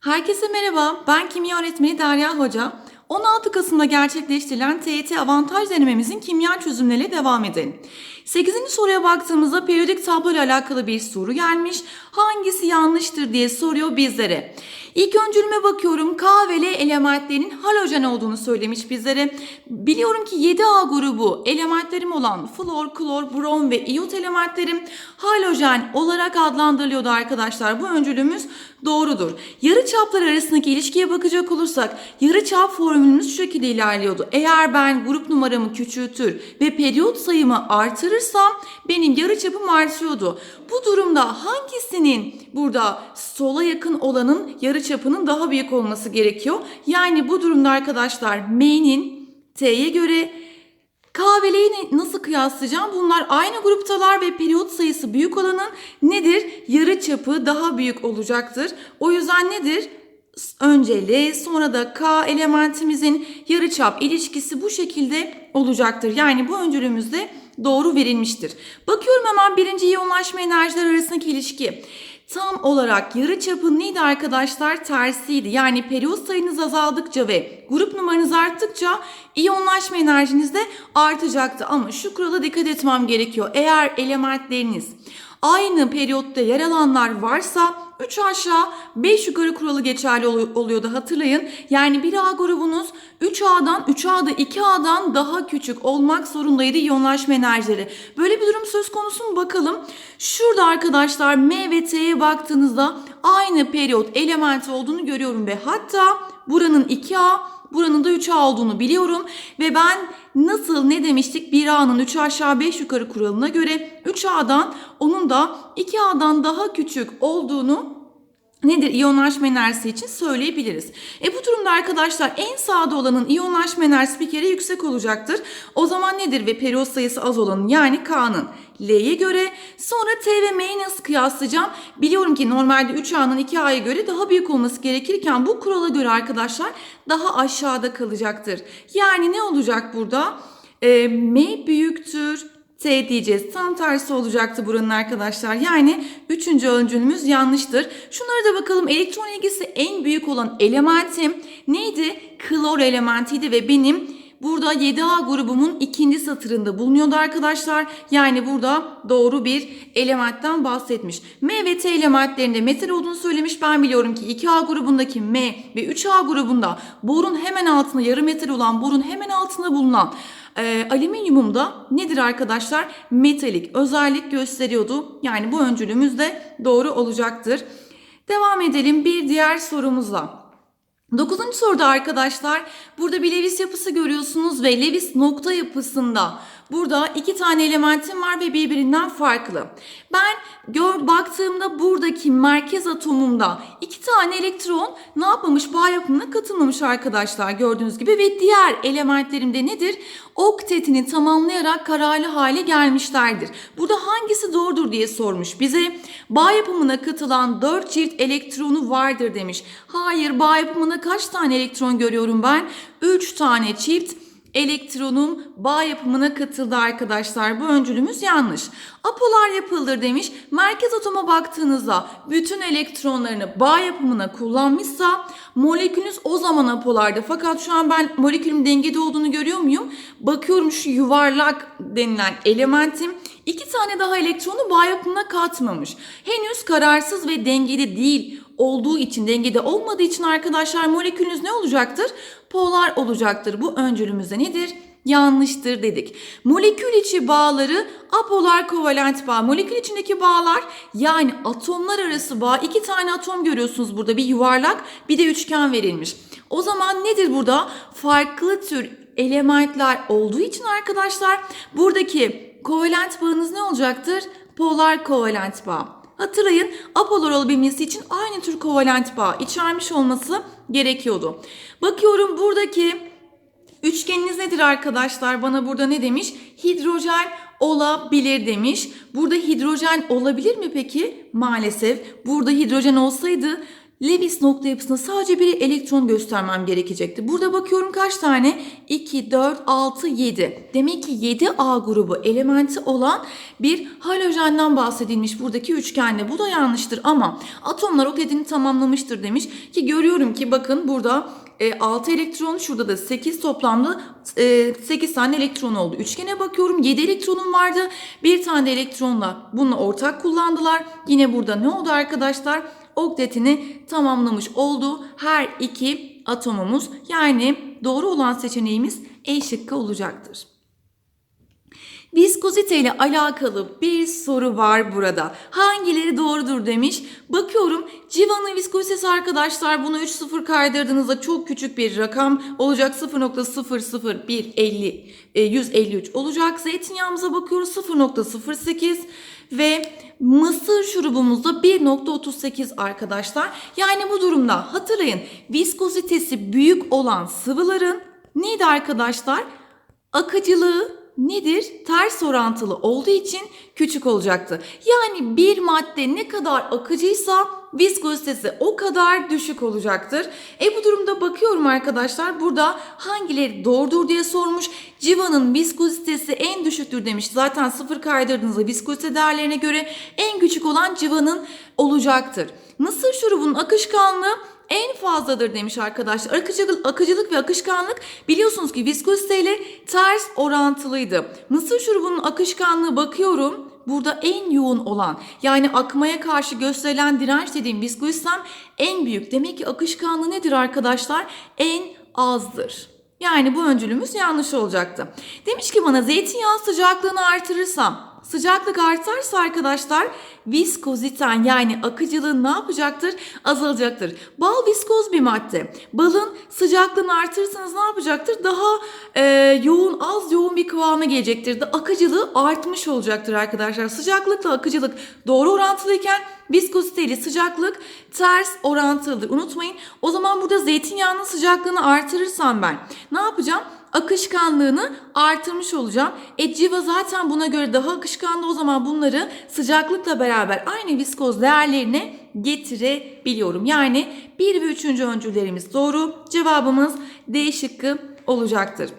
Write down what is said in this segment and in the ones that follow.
Herkese merhaba, ben kimya öğretmeni Derya Hoca. 16 Kasım'da gerçekleştirilen TYT avantaj denememizin kimya çözümleriyle devam edelim. 8. soruya baktığımızda periyodik tablo ile alakalı bir soru gelmiş. Hangisi yanlıştır diye soruyor bizlere. İlk öncülüme bakıyorum. K ve L elementlerinin halojen olduğunu söylemiş bizlere. Biliyorum ki 7A grubu elementlerim olan flor, klor, brom ve iyot elementlerim halojen olarak adlandırılıyordu arkadaşlar. Bu öncülümüz doğrudur. Yarı çaplar arasındaki ilişkiye bakacak olursak yarı çap formülümüz şu şekilde ilerliyordu. Eğer ben grup numaramı küçültür ve periyot sayımı artırırsam benim yarı çapım artıyordu. Bu durumda hangisinin burada sola yakın olanın yarı çapının daha büyük olması gerekiyor? Yani bu durumda arkadaşlar M'nin T'ye göre K ve nasıl kıyaslayacağım? Bunlar aynı gruptalar ve periyot sayısı büyük olanın nedir? Yarı çapı daha büyük olacaktır. O yüzden nedir? Önce L sonra da K elementimizin yarıçap ilişkisi bu şekilde olacaktır. Yani bu öncülümüzde doğru verilmiştir. Bakıyorum hemen birinci iyonlaşma enerjiler arasındaki ilişki. Tam olarak yarı çapın neydi arkadaşlar? Tersiydi. Yani periyot sayınız azaldıkça ve grup numaranız arttıkça iyonlaşma enerjiniz de artacaktı. Ama şu kurala dikkat etmem gerekiyor. Eğer elementleriniz aynı periyotta yer alanlar varsa 3 aşağı 5 yukarı kuralı geçerli ol- oluyordu hatırlayın. Yani 1A grubunuz 3A'dan 3A'da 2A'dan daha küçük olmak zorundaydı iyonlaşma enerjileri. Böyle bir durum söz konusu mu bakalım. Şurada arkadaşlar M ve T'ye baktığınızda aynı periyot elementi olduğunu görüyorum ve hatta buranın 2A Buranın da 3A olduğunu biliyorum. Ve ben nasıl ne demiştik? 1A'nın 3 aşağı 5 yukarı kuralına göre 3A'dan onun da 2A'dan daha küçük olduğunu nedir iyonlaşma enerjisi için söyleyebiliriz. E bu durumda arkadaşlar en sağda olanın iyonlaşma enerjisi bir kere yüksek olacaktır. O zaman nedir ve periyot sayısı az olanın yani K'nın L'ye göre sonra T ve M'yi nasıl kıyaslayacağım? Biliyorum ki normalde 3A'nın 2A'ya göre daha büyük olması gerekirken bu kurala göre arkadaşlar daha aşağıda kalacaktır. Yani ne olacak burada? E, M büyüktür T diyeceğiz. Tam tersi olacaktı buranın arkadaşlar. Yani üçüncü öncülümüz yanlıştır. Şunlara da bakalım. Elektron ilgisi en büyük olan elementim neydi? Klor elementiydi ve benim burada 7A grubumun ikinci satırında bulunuyordu arkadaşlar. Yani burada doğru bir elementten bahsetmiş. M ve T elementlerinde metal olduğunu söylemiş. Ben biliyorum ki 2A grubundaki M ve 3A grubunda borun hemen altında yarı metal olan borun hemen altında bulunan e, alüminyumumda nedir arkadaşlar? Metalik özellik gösteriyordu. Yani bu öncülümüz de doğru olacaktır. Devam edelim bir diğer sorumuzla. Dokuzuncu soruda arkadaşlar burada bir Lewis yapısı görüyorsunuz ve Lewis nokta yapısında burada iki tane elementim var ve birbirinden farklı. Ben gör baktığımda buradaki merkez atomumda iki tane elektron ne yapmamış? Bağ yapımına katılmamış arkadaşlar gördüğünüz gibi ve diğer elementlerimde nedir? Oktetini tamamlayarak kararlı hale gelmişlerdir. Burada hangisi doğrudur diye sormuş bize. Bağ yapımına katılan 4 çift elektronu vardır demiş. Hayır bağ yapımına kaç tane elektron görüyorum ben? 3 tane çift elektronun bağ yapımına katıldı arkadaşlar. Bu öncülümüz yanlış. Apolar yapılır demiş. Merkez atoma baktığınızda bütün elektronlarını bağ yapımına kullanmışsa molekülünüz o zaman apolarda. Fakat şu an ben molekülün dengede olduğunu görüyor muyum? Bakıyorum şu yuvarlak denilen elementim iki tane daha elektronu bağ yapımına katmamış. Henüz kararsız ve dengede değil olduğu için, dengede olmadığı için arkadaşlar molekülünüz ne olacaktır? Polar olacaktır. Bu öncülümüzde nedir? Yanlıştır dedik. Molekül içi bağları apolar kovalent bağ. Molekül içindeki bağlar yani atomlar arası bağ. iki tane atom görüyorsunuz burada. Bir yuvarlak bir de üçgen verilmiş. O zaman nedir burada? Farklı tür elementler olduğu için arkadaşlar buradaki kovalent bağınız ne olacaktır? Polar kovalent bağ. Hatırlayın apolar olabilmesi için aynı tür kovalent bağ içermiş olması gerekiyordu. Bakıyorum buradaki üçgeniniz nedir arkadaşlar? Bana burada ne demiş? Hidrojen olabilir demiş. Burada hidrojen olabilir mi peki? Maalesef burada hidrojen olsaydı Lewis nokta yapısında sadece bir elektron göstermem gerekecekti. Burada bakıyorum kaç tane? 2, 4, 6, 7. Demek ki 7A grubu elementi olan bir halojenden bahsedilmiş buradaki üçgende. Bu da yanlıştır ama atomlar oktedini tamamlamıştır demiş ki görüyorum ki bakın burada e, 6 elektron şurada da 8 toplamda e, 8 tane elektron oldu. Üçgene bakıyorum 7 elektronum vardı. Bir tane elektronla bunu ortak kullandılar. Yine burada ne oldu arkadaşlar? Oktetini tamamlamış oldu her iki atomumuz. Yani doğru olan seçeneğimiz E şıkkı olacaktır. Viskozite ile alakalı bir soru var burada. Hangileri doğrudur demiş. Bakıyorum civanın viskozitesi arkadaşlar bunu 3-0 kaydırdığınızda çok küçük bir rakam olacak. 0.00150 e, 153 olacak. Zeytinyağımıza bakıyoruz 0.08 ve mısır şurubumuzda 1.38 arkadaşlar. Yani bu durumda hatırlayın viskozitesi büyük olan sıvıların neydi arkadaşlar? Akıcılığı nedir? Ters orantılı olduğu için küçük olacaktı. Yani bir madde ne kadar akıcıysa viskozitesi o kadar düşük olacaktır. E bu durumda bakıyorum arkadaşlar burada hangileri doğrudur diye sormuş. Civanın viskozitesi en düşüktür demiş. Zaten sıfır kaydırdığınızda viskozite değerlerine göre en küçük olan civanın olacaktır. Mısır şurubunun akışkanlığı en fazladır demiş arkadaşlar. Akıcılık, akıcılık ve akışkanlık biliyorsunuz ki viskozite ile ters orantılıydı. Mısır şurubunun akışkanlığı bakıyorum. Burada en yoğun olan yani akmaya karşı gösterilen direnç dediğim viskozitem en büyük. Demek ki akışkanlığı nedir arkadaşlar? En azdır. Yani bu öncülümüz yanlış olacaktı. Demiş ki bana zeytinyağı sıcaklığını artırırsam Sıcaklık artarsa arkadaşlar viskoziten yani akıcılığın ne yapacaktır? Azalacaktır. Bal viskoz bir madde. Balın sıcaklığını artırırsanız ne yapacaktır? Daha e, yoğun, az yoğun bir kıvama gelecektir. Da akıcılığı artmış olacaktır arkadaşlar. Sıcaklıkla akıcılık doğru orantılıyken viskozite ile sıcaklık ters orantılıdır. Unutmayın. O zaman burada zeytinyağının sıcaklığını artırırsam ben ne yapacağım? Akışkanlığını artırmış olacağım. E civa zaten buna göre daha akışkanlı o zaman bunları sıcaklıkla beraber aynı viskoz değerlerine getirebiliyorum. Yani 1 ve 3. öncüllerimiz doğru. Cevabımız D şıkkı olacaktır.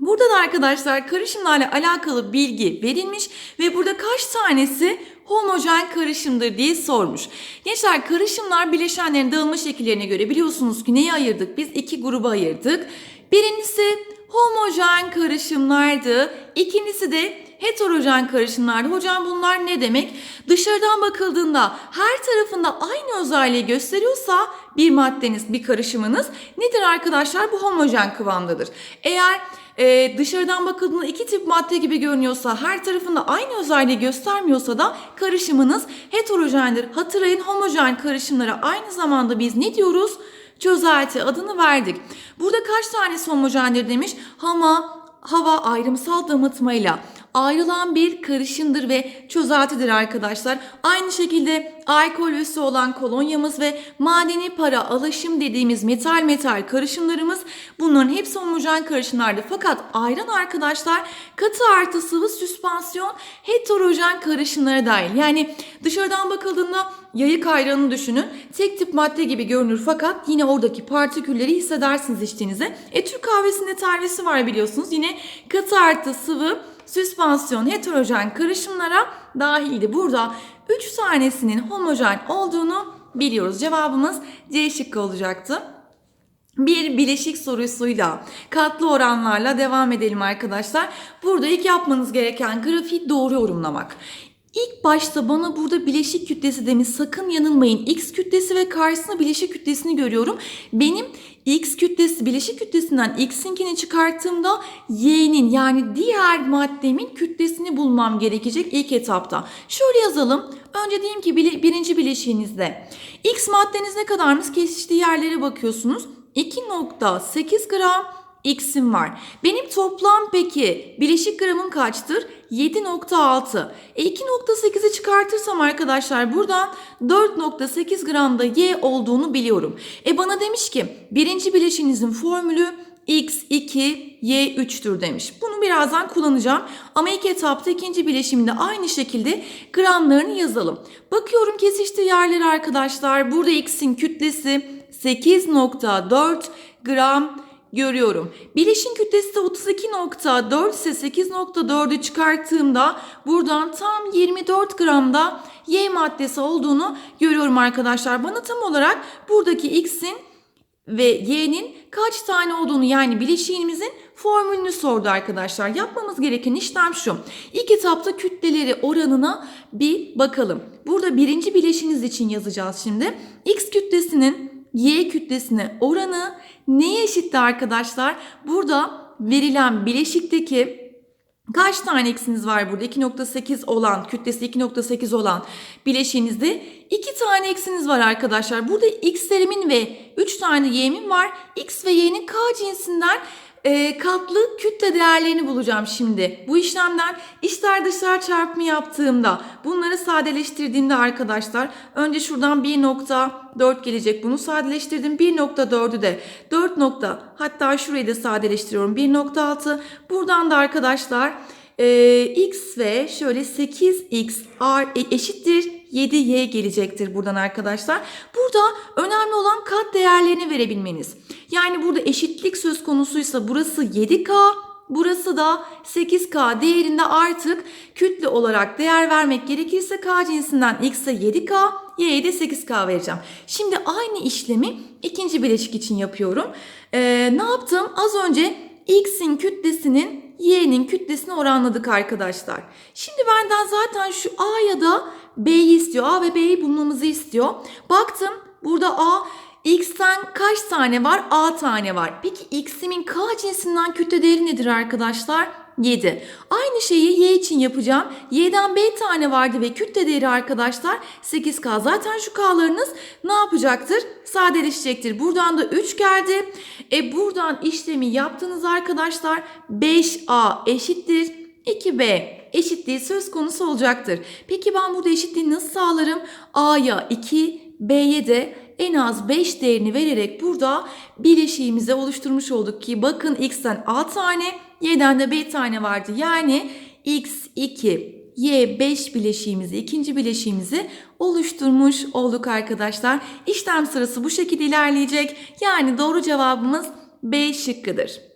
Burada da arkadaşlar karışımlarla alakalı bilgi verilmiş ve burada kaç tanesi homojen karışımdır diye sormuş. Gençler karışımlar bileşenlerin dağılma şekillerine göre biliyorsunuz ki neyi ayırdık? Biz iki gruba ayırdık. Birincisi homojen karışımlardı. İkincisi de heterojen karışımlardı. Hocam bunlar ne demek? Dışarıdan bakıldığında her tarafında aynı özelliği gösteriyorsa bir maddeniz, bir karışımınız nedir arkadaşlar? Bu homojen kıvamdadır. Eğer e, dışarıdan bakıldığında iki tip madde gibi görünüyorsa, her tarafında aynı özelliği göstermiyorsa da karışımınız heterojendir. Hatırlayın homojen karışımlara aynı zamanda biz ne diyoruz? çözelti adını verdik. Burada kaç tane homojendir demiş. Hama, hava ayrımsal damıtmayla ayrılan bir karışımdır ve çözeltidir arkadaşlar. Aynı şekilde alkol üssü olan kolonyamız ve madeni para alaşım dediğimiz metal metal karışımlarımız bunların hepsi homojen karışımlardı. Fakat ayran arkadaşlar katı artı sıvı süspansiyon heterojen karışımlara dahil. Yani dışarıdan bakıldığında yayık ayranını düşünün. Tek tip madde gibi görünür fakat yine oradaki partikülleri hissedersiniz içtiğinizde. E Türk kahvesinde tarifesi var biliyorsunuz. Yine katı artı sıvı süspansiyon heterojen karışımlara dahildi. Burada 3 tanesinin homojen olduğunu biliyoruz. Cevabımız C şıkkı olacaktı. Bir bileşik sorusuyla katlı oranlarla devam edelim arkadaşlar. Burada ilk yapmanız gereken grafiği doğru yorumlamak. İlk başta bana burada bileşik kütlesi demiş. Sakın yanılmayın. X kütlesi ve karşısına bileşik kütlesini görüyorum. Benim X kütlesi bileşik kütlesinden X'inkini çıkarttığımda Y'nin yani diğer maddemin kütlesini bulmam gerekecek ilk etapta. Şöyle yazalım. Önce diyeyim ki birinci bileşiğinizde X maddeniz ne kadarmış kesiştiği yerlere bakıyorsunuz. 2.8 gram X'im var. Benim toplam peki bileşik gramım kaçtır? 7.6. E 2.8'i çıkartırsam arkadaşlar buradan 4.8 gramda Y olduğunu biliyorum. E bana demiş ki birinci bileşinizin formülü x2, y3'tür demiş. Bunu birazdan kullanacağım. Ama ilk etapta ikinci bileşimde aynı şekilde gramlarını yazalım. Bakıyorum kesiştiği yerleri arkadaşlar. Burada x'in kütlesi 8.4 gram görüyorum. Bileşin kütlesi de 32.4 ise 8.4'ü çıkarttığımda buradan tam 24 gramda Y maddesi olduğunu görüyorum arkadaşlar. Bana tam olarak buradaki X'in ve Y'nin kaç tane olduğunu yani bileşiğimizin formülünü sordu arkadaşlar. Yapmamız gereken işlem şu. İlk etapta kütleleri oranına bir bakalım. Burada birinci bileşiniz için yazacağız şimdi. X kütlesinin Y kütlesine oranı neye eşitti arkadaşlar? Burada verilen bileşikteki kaç tane x'iniz var burada? 2.8 olan, kütlesi 2.8 olan bileşiğinizde 2 tane x'iniz var arkadaşlar. Burada x'lerimin ve 3 tane y'min var. x ve y'nin k cinsinden e, katlı kütle değerlerini bulacağım şimdi. Bu işlemden içler dışlar çarpımı yaptığımda bunları sadeleştirdiğimde arkadaşlar önce şuradan 1.4 gelecek. Bunu sadeleştirdim. 1.4'ü de 4 nokta hatta şurayı da sadeleştiriyorum. 1.6 buradan da arkadaşlar e, x ve şöyle 8x r e, eşittir 7y gelecektir buradan arkadaşlar. Burada önemli olan kat değerlerini verebilmeniz. Yani burada eşitlik söz konusuysa burası 7k, burası da 8k değerinde artık kütle olarak değer vermek gerekirse k cinsinden x'e 7k, y'ye de 8k vereceğim. Şimdi aynı işlemi ikinci bileşik için yapıyorum. Ee, ne yaptım? Az önce x'in kütlesinin y'nin kütlesini oranladık arkadaşlar. Şimdi benden zaten şu a ya da b'yi istiyor. a ve b'yi bulmamızı istiyor. Baktım burada a x'ten kaç tane var? a tane var. Peki x'imin k cinsinden kütle değeri nedir arkadaşlar? 7. Aynı şeyi y için yapacağım. Y'den b tane vardı ve kütle değeri arkadaşlar 8k. Zaten şu k'larınız ne yapacaktır? Sadeleşecektir. Buradan da 3 geldi. E buradan işlemi yaptınız arkadaşlar. 5a eşittir 2b eşitliği söz konusu olacaktır. Peki ben burada eşitliği nasıl sağlarım? A'ya 2, B'ye de en az 5 değerini vererek burada bileşiğimizi oluşturmuş olduk ki bakın x'ten a tane, y'den de b tane vardı. Yani x2, y5 bileşiğimizi, ikinci bileşiğimizi oluşturmuş olduk arkadaşlar. İşlem sırası bu şekilde ilerleyecek. Yani doğru cevabımız B şıkkıdır.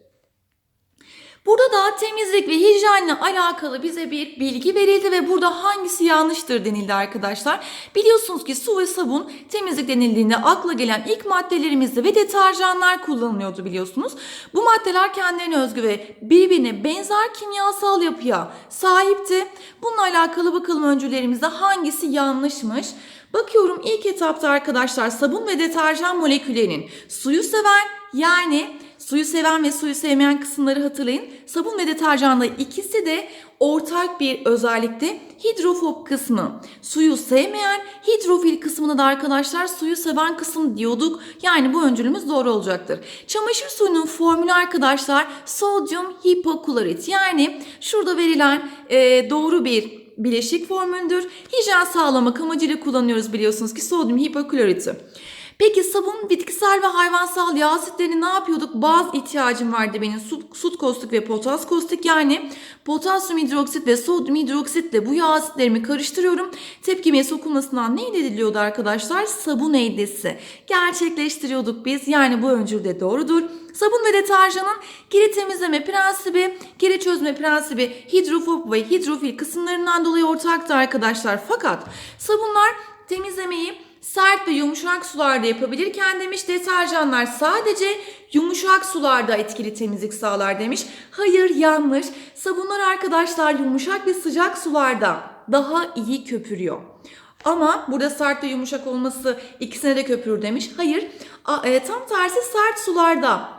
Burada da temizlik ve hijyenle alakalı bize bir bilgi verildi ve burada hangisi yanlıştır denildi arkadaşlar. Biliyorsunuz ki su ve sabun temizlik denildiğinde akla gelen ilk maddelerimizde ve deterjanlar kullanılıyordu biliyorsunuz. Bu maddeler kendilerine özgü ve birbirine benzer kimyasal yapıya sahipti. Bununla alakalı bakalım öncülerimizde hangisi yanlışmış. Bakıyorum ilk etapta arkadaşlar sabun ve deterjan moleküllerinin suyu seven yani Suyu seven ve suyu sevmeyen kısımları hatırlayın. Sabun ve deterjanda ikisi de ortak bir özellikte hidrofob kısmı. Suyu sevmeyen hidrofil kısmına da arkadaşlar suyu seven kısım diyorduk. Yani bu öncülümüz doğru olacaktır. Çamaşır suyunun formülü arkadaşlar sodyum hipoklorit. Yani şurada verilen e, doğru bir bileşik formüldür. Hijyen sağlamak amacıyla kullanıyoruz biliyorsunuz ki sodyum hipokloriti. Peki sabun bitkisel ve hayvansal yağ asitlerini ne yapıyorduk? Baz ihtiyacım vardı benim. Sut, sut kostik ve potas kostik yani potasyum hidroksit ve sodyum hidroksitle bu yağ asitlerimi karıştırıyorum. Tepkimeye sokulmasından ne ediliyordu arkadaşlar? Sabun eldesi gerçekleştiriyorduk biz. Yani bu öncül de doğrudur. Sabun ve deterjanın kiri temizleme prensibi, kiri çözme prensibi hidrofob ve hidrofil kısımlarından dolayı ortaktı arkadaşlar. Fakat sabunlar temizlemeyi sert ve yumuşak sularda yapabilirken demiş deterjanlar sadece yumuşak sularda etkili temizlik sağlar demiş. Hayır yanlış. Sabunlar arkadaşlar yumuşak ve sıcak sularda daha iyi köpürüyor. Ama burada sert ve yumuşak olması ikisine de köpürür demiş. Hayır e, tam tersi sert sularda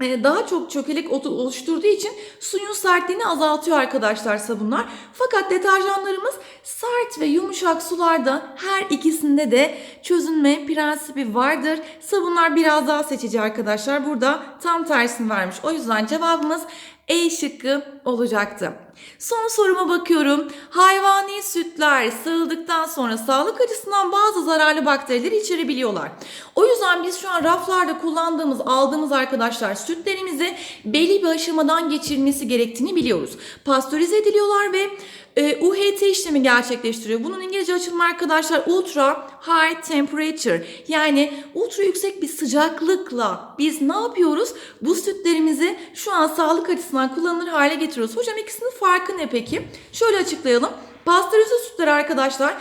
daha çok çökelek oluşturduğu için suyun sertliğini azaltıyor arkadaşlar sabunlar. Fakat deterjanlarımız sert ve yumuşak sularda her ikisinde de çözünme prensibi vardır. Sabunlar biraz daha seçici arkadaşlar. Burada tam tersini vermiş. O yüzden cevabımız E şıkkı olacaktı. Son soruma bakıyorum. Hayvani sütler sağıldıktan sonra sağlık açısından bazı zararlı bakterileri içerebiliyorlar. O yüzden biz şu an raflarda kullandığımız, aldığımız arkadaşlar sütlerimizi belli bir aşamadan geçirilmesi gerektiğini biliyoruz. Pastörize ediliyorlar ve e, UHT işlemi gerçekleştiriyor. Bunun İngilizce açılımı arkadaşlar ultra high temperature yani ultra yüksek bir sıcaklıkla biz ne yapıyoruz? Bu sütlerimizi şu an sağlık açısından kullanılır hale getiriyoruz. Hocam ikisinin farkı ne peki? Şöyle açıklayalım. Pastörize sütler arkadaşlar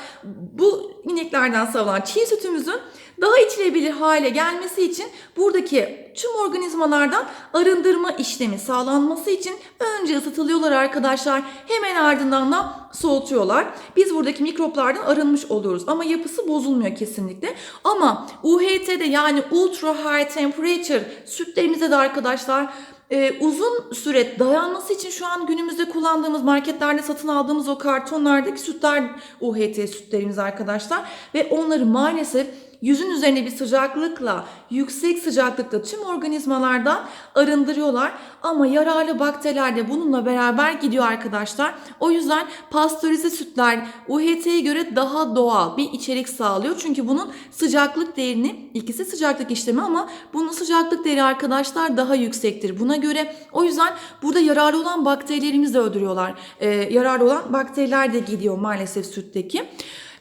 bu ineklerden sağlanan çiğ sütümüzün daha içilebilir hale gelmesi için buradaki tüm organizmalardan arındırma işlemi sağlanması için önce ısıtılıyorlar arkadaşlar. Hemen ardından da soğutuyorlar. Biz buradaki mikroplardan arınmış oluyoruz ama yapısı bozulmuyor kesinlikle. Ama UHT'de yani ultra high temperature sütlerimizde de arkadaşlar e, uzun süre dayanması için şu an günümüzde kullandığımız marketlerde satın aldığımız o kartonlardaki sütler UHT sütlerimiz arkadaşlar. Ve onları maalesef yüzün üzerine bir sıcaklıkla, yüksek sıcaklıkta tüm organizmalardan arındırıyorlar. Ama yararlı bakteriler de bununla beraber gidiyor arkadaşlar. O yüzden pastörize sütler UHT'ye göre daha doğal bir içerik sağlıyor. Çünkü bunun sıcaklık değerini, ikisi sıcaklık işlemi ama bunun sıcaklık değeri arkadaşlar daha yüksektir. Buna göre o yüzden burada yararlı olan bakterilerimizi de öldürüyorlar. Ee, yararlı olan bakteriler de gidiyor maalesef sütteki.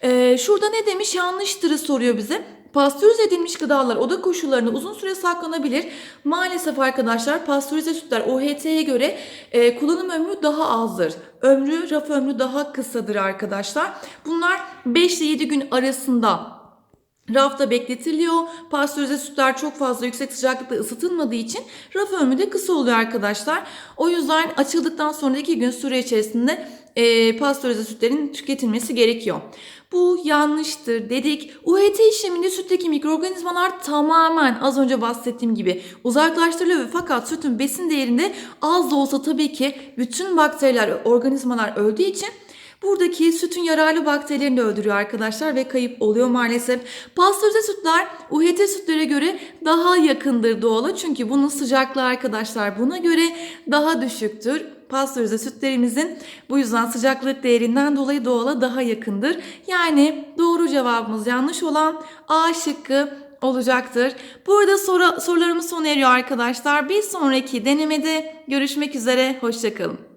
Ee, şurada ne demiş yanlıştırı soruyor bize. Pastörize edilmiş gıdalar oda koşullarında uzun süre saklanabilir. Maalesef arkadaşlar pastörize sütler OHT'ye göre e, kullanım ömrü daha azdır. Ömrü, raf ömrü daha kısadır arkadaşlar. Bunlar 5 ile 7 gün arasında rafta bekletiliyor. Pastörize sütler çok fazla yüksek sıcaklıkta ısıtılmadığı için raf ömrü de kısa oluyor arkadaşlar. O yüzden açıldıktan sonra 2 gün süre içerisinde e, pastörize sütlerin tüketilmesi gerekiyor. Bu yanlıştır dedik. UHT işleminde sütteki mikroorganizmalar tamamen az önce bahsettiğim gibi uzaklaştırılıyor fakat sütün besin değerinde az da olsa tabii ki bütün bakteriler, organizmalar öldüğü için Buradaki sütün yararlı bakterilerini de öldürüyor arkadaşlar ve kayıp oluyor maalesef. Pastörize sütler UHT sütlere göre daha yakındır doğala çünkü bunun sıcaklığı arkadaşlar buna göre daha düşüktür. Pastörize sütlerimizin bu yüzden sıcaklık değerinden dolayı doğala daha yakındır. Yani doğru cevabımız yanlış olan A şıkkı olacaktır. Burada soru, sorularımız sona eriyor arkadaşlar. Bir sonraki denemede görüşmek üzere. Hoşçakalın.